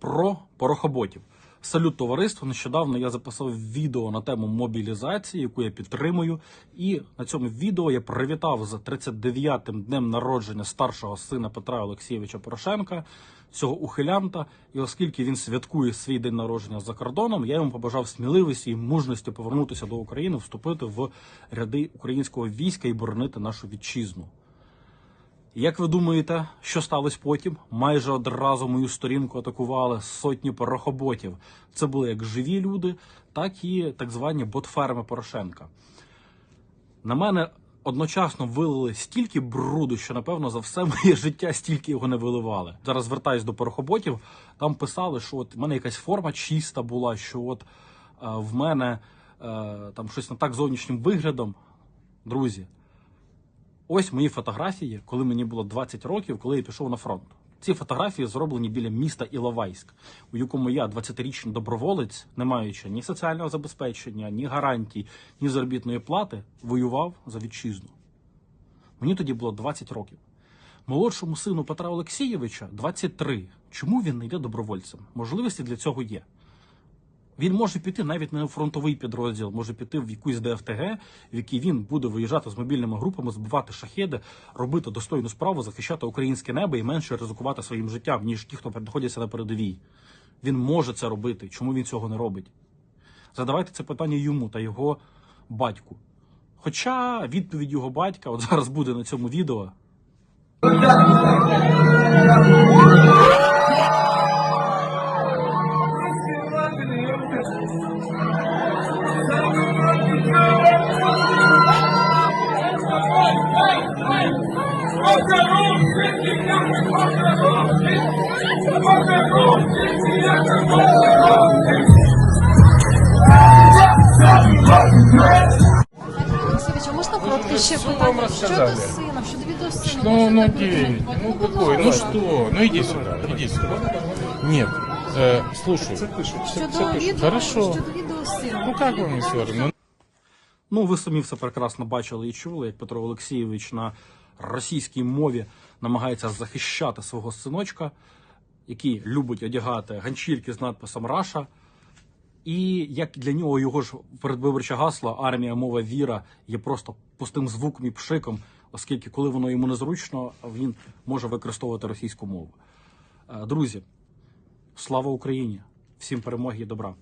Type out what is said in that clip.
про порохоботів. Салют товариство. Нещодавно я записав відео на тему мобілізації, яку я підтримую. І на цьому відео я привітав з 39-м днем народження старшого сина Петра Олексійовича Порошенка, цього ухилянта. І оскільки він святкує свій день народження за кордоном, я йому побажав сміливості і мужності повернутися до України, вступити в ряди українського війська і боронити нашу вітчизну. Як ви думаєте, що сталося потім? Майже одразу мою сторінку атакували сотні порохоботів. Це були як живі люди, так і так звані ботферми Порошенка. На мене одночасно вилили стільки бруду, що напевно за все моє життя стільки його не виливали. Зараз звертаюсь до порохоботів. Там писали, що от в мене якась форма чиста була, що от е, в мене е, там щось не так зовнішнім виглядом. Друзі, Ось мої фотографії, коли мені було 20 років, коли я пішов на фронт. Ці фотографії зроблені біля міста Іловайськ, у якому я, 20-річний доброволець, не маючи ні соціального забезпечення, ні гарантій, ні заробітної плати, воював за вітчизну. Мені тоді було 20 років. Молодшому сину Петра Олексійовича 23. Чому він не йде добровольцем? Можливості для цього є. Він може піти навіть у фронтовий підрозділ, може піти в якусь ДФТГ, в якій він буде виїжджати з мобільними групами, збивати шахеди, робити достойну справу, захищати українське небо і менше ризикувати своїм життям, ніж ті, хто знаходяться на передовій. Він може це робити. Чому він цього не робить? Задавайте це питання йому та його батьку. Хоча відповідь його батька от зараз буде на цьому відео. можна коротке ще что вам питання рассказали? щодо сина, щодо відео сина? Ну, ну, девять. Ну, какой? Ну что? Ну, иди сюда, иди сюда. Нет, э, слушай. Щодо відео, Хорошо. щодо відео сина. Ну, как вам не все равно? Ну, ви самі все прекрасно бачили і чули, як Петро Олексійович на російській мові намагається захищати свого синочка, який любить одягати ганчірки з надписом Раша. І як для нього його ж передвиборче гасло армія, мова, віра є просто пустим звуком і пшиком, оскільки коли воно йому незручно, він може використовувати російську мову. Е, Друзі, слава Україні! Всім перемоги і добра!